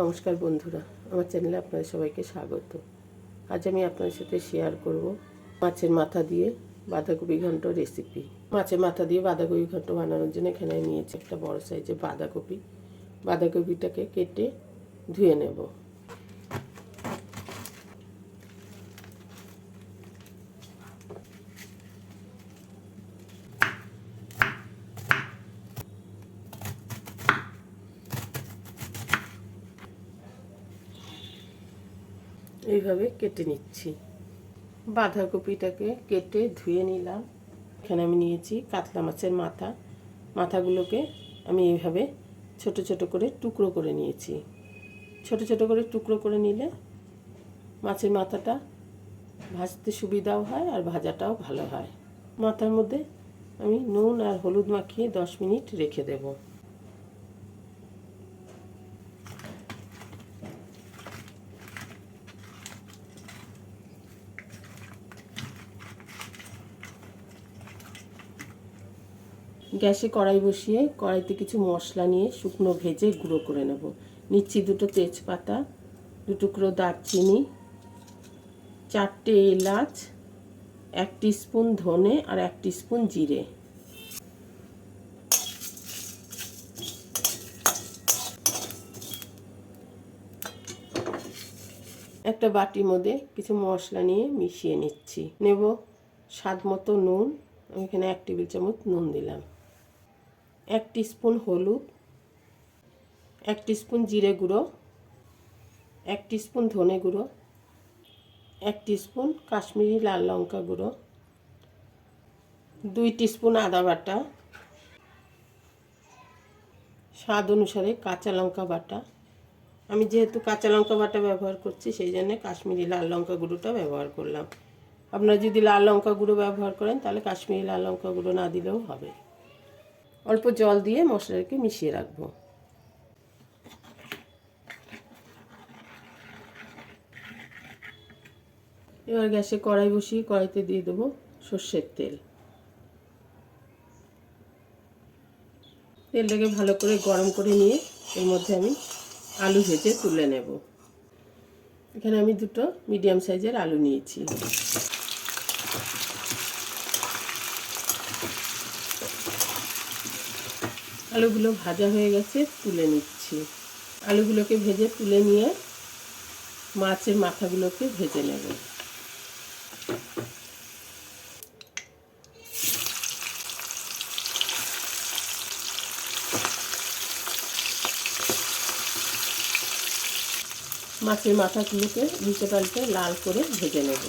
নমস্কার বন্ধুরা, আমার চ্যানেলে আপনাদের সবাইকে স্বাগত। আজ আমি আপনাদের সাথে শেয়ার করব মাছের মাথা দিয়ে বাঁধাকপি ঘন্ট রেসিপি মাছের মাথা দিয়ে বাঁধাকপি ঘন্ট বানানোর জন্য এখানে নিয়েছি একটা বড় সাইজের বাঁধাকপি। বাঁধাকপিটাকে কেটে ধুয়ে নেব। এইভাবে কেটে নিচ্ছি। বাঁধাকপিটাকে কেটে ধুয়ে নিলাম। এখানে আমি নিয়েছি কাতলা মাছের মাথা। মাথাগুলোকে আমি এইভাবে ছোট ছোট করে টুকরো করে নিয়েছি। ছোট ছোট করে টুকরো করে নিলে মাছের মাথাটা ভাজতে সুবিধাও হয় আর ভাজাটাও ভালো হয়। মাথার মধ্যে আমি নুন আর হলুদ মাখিয়ে দশ মিনিট রেখে দেবো। গ্যাসে কড়াই বসিয়ে কড়াইতে কিছু মশলা নিয়ে শুকনো ভেজে গুঁড়ো করে নেব। নিচ্ছি দুটো তেজপাতা টুকরো দারচিনি, চারটে এলাচ, এক স্পুন ধনে আর এক স্পুন জিরে। একটা বাটির মধ্যে কিছু মশলা নিয়ে মিশিয়ে নিচ্ছি। নেব স্বাদ মতো নুন। আমি এখানে এক টেবিল চামচ নুন দিলাম। এক স্পুন হলুদ, এক স্পুন জিরে গুঁড়ো, এক স্পুন ধনে গুঁড়ো, এক স্পুন কাশ্মীরি লাল লঙ্কা গুঁড়ো, দুই স্পুন আদা বাটা, স্বাদ অনুসারে কাঁচা লঙ্কা বাটা। আমি যেহেতু কাঁচা লঙ্কা বাটা ব্যবহার করছি, সেই জন্য কাশ্মীরি লাল লঙ্কা গুঁড়োটা ব্যবহার করলাম। আপনারা যদি লাল লঙ্কা গুঁড়ো ব্যবহার করেন, তাহলে কাশ্মীরি লাল লঙ্কা গুঁড়ো না দিলেও হবে। অল্প জল দিয়ে মশলাটাকে মিশিয়ে রাখব। এবার গ্যাসে কড়াই বসিয়ে কড়াইতে দিয়ে দেবো সর্ষের তেল। তেলটাকে ভালো করে গরম করে নিয়ে এর মধ্যে আমি আলু ভেজে তুলে নেব। এখানে আমি দুটো মিডিয়াম সাইজের আলু নিয়েছি। আলুগুলো ভাজা হয়ে গেছে, তুলে নিচ্ছি। আলুগুলোকে ভেজে তুলে নিয়ে মাছের মাথাগুলোকে ভেজে নেব। মাছের মাথাগুলোকে উল্টে পাল্টে লাল করে ভেজে নেব।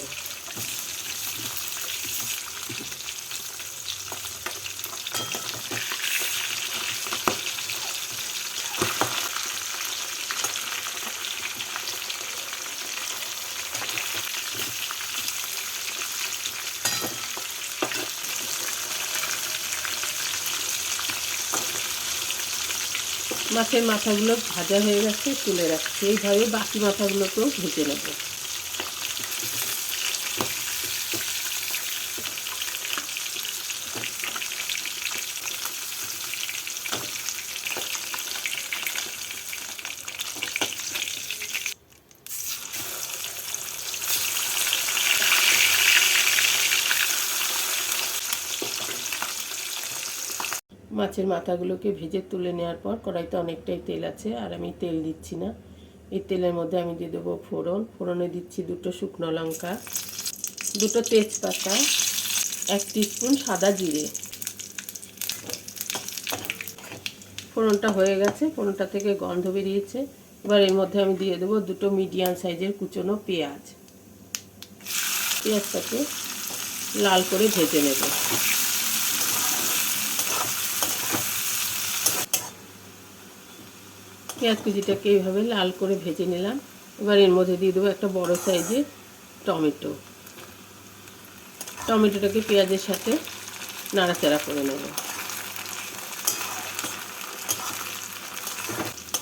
মাছের মাথাগুলো ভাজা হয়ে গেছে তুলে রাখছি। এইভাবে বাকি মাথাগুলোকেও ভেজে নেব। মাছের মাথাগুলোকে ভেজে তুলে নেওয়ার পর কড়াইতে অনেকটাই তেল আছে, আর আমি তেল দিচ্ছি না। এই তেলের মধ্যে আমি দিয়ে দেবো ফোড়ন। ফোড়নে দিচ্ছি দুটো শুকনো লঙ্কা, দুটো তেজপাতা, এক স্পুন সাদা জিরে। ফোড়নটা হয়ে গেছে, ফোড়নটা থেকে গন্ধ বেরিয়েছে। এবার এর মধ্যে আমি দিয়ে দেবো দুটো মিডিয়াম সাইজের কুচনো পেঁয়াজ। পেঁয়াজটাকে লাল করে ভেজে নেব। পেঁয়াজ কুচিটাকে এইভাবে লাল করে ভেজে নিলাম। এবার এর মধ্যে দিয়ে দেবো একটা বড় সাইজের টমেটো। টমেটোটাকে পেঁয়াজের সাথে নাড়াচাড়া করে নেব।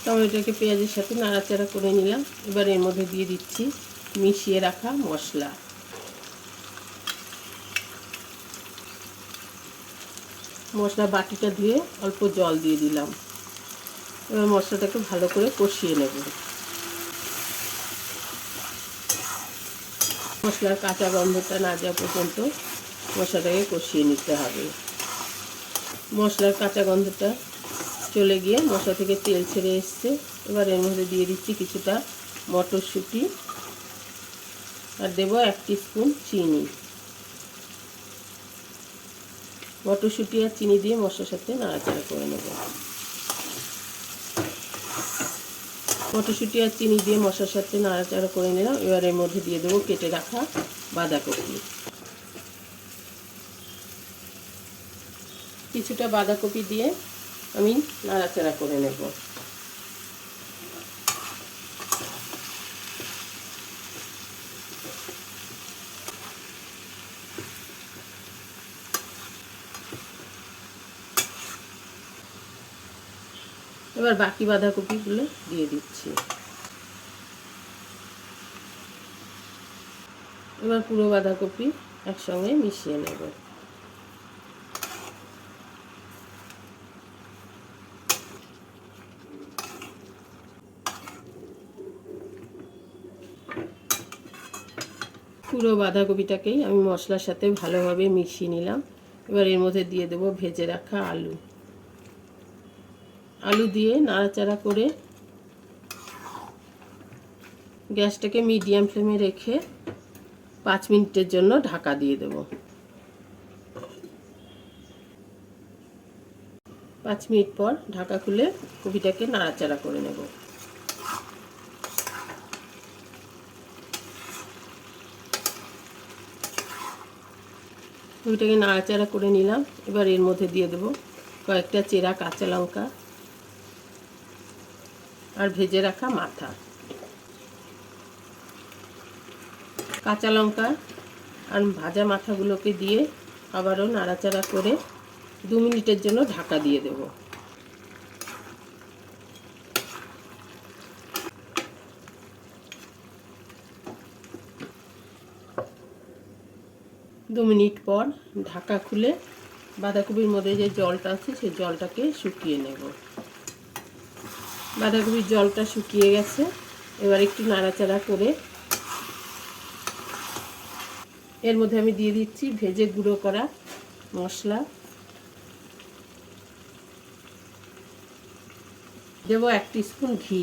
টমেটোটাকে পেঁয়াজের সাথে নাড়াচাড়া করে নিলাম। এবার এর মধ্যে দিয়ে দিচ্ছি মিশিয়ে রাখা মশলা। মশলা বাটিটা ধুয়ে অল্প জল দিয়ে দিলাম। এবার মশলাটাকে ভালো করে কষিয়ে নেব। মশলার কাঁচা গন্ধটা না যাওয়া পর্যন্ত মশলাটাকে কষিয়ে নিতে হবে। মশলার কাঁচা গন্ধটা চলে গিয়ে মশলা থেকে তেল ছেড়ে এসছে। এবার এর মধ্যে দিয়ে দিচ্ছি কিছুটা মটরশুঁটি আর দেবো এক স্পুন চিনি। মটরশুঁটি আর চিনি দিয়ে মশলার সাথে নাড়াচাড়া করে নেব। মটরশুঁটি আর চিনি দিয়ে মশার সাথে নাড়াচাড়া করে নিলাম। এবার এর মধ্যে দিয়ে দেবো কেটে রাখা বাঁধাকপি। কিছুটা বাঁধাকপি দিয়ে আমি নাড়াচাড়া করে নেব। এবার বাকি বাঁধাকপিগুলো দিয়ে দিচ্ছি। এবার পুরো বাঁধাকপি একসঙ্গে মিশিয়ে নেব। পুরো বাঁধাকপিটাকেই আমি মশলার সাথে ভালোভাবে মিশিয়ে নিলাম। এবার এর মধ্যে দিয়ে দেবো ভেজে রাখা আলু। আলু দিয়ে নাড়াচাড়া করে গ্যাসটাকে মিডিয়াম ফ্লেমে রেখে পাঁচ মিনিটের জন্য ঢাকা দিয়ে দেব। পাঁচ মিনিট পর ঢাকা খুলে কপিটাকে নাড়াচাড়া করে নেব। কপিটাকে নাড়াচাড়া করে নিলাম। এবার এর মধ্যে দিয়ে দেব কয়েকটা চেরা কাঁচা লঙ্কা। আর ভেজে রাখা মাথা। কাঁচা লঙ্কা আর ভাজা মাথাগুলোকে দিয়ে আবারও নাড়াচাড়া করে দু মিনিটের জন্য ঢাকা দিয়ে দেব। দু মিনিট পর ঢাকা খুলে বাঁধাকপির মধ্যে যে জলটা আছে, সেই জলটাকে শুকিয়ে নেব। বাঁধাকপির জলটা শুকিয়ে গেছে। এবার একটু নাড়াচাড়া করে এর মধ্যে আমি দিয়ে দিচ্ছি ভেজে গুঁড়ো করা মশলা। দেবো এক স্পুন ঘি।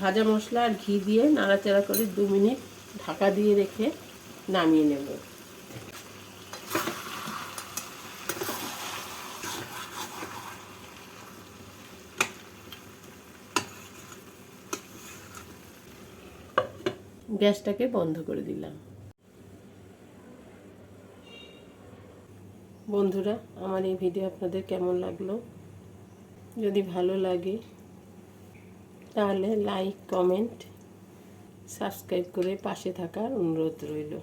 ভাজা মশলা আর ঘি দিয়ে নাড়াচাড়া করে দু মিনিট ঢাকা দিয়ে রেখে নামিয়ে নেব। গ্যাসটাকে বন্ধ করে দিলাম। বন্ধুরা, আমার এই ভিডিও আপনাদের কেমন লাগল? যদি ভালো লাগে, তাহলে লাইক কমেন্ট সাবস্ক্রাইব করে পাশে থাকার অনুরোধ রইল।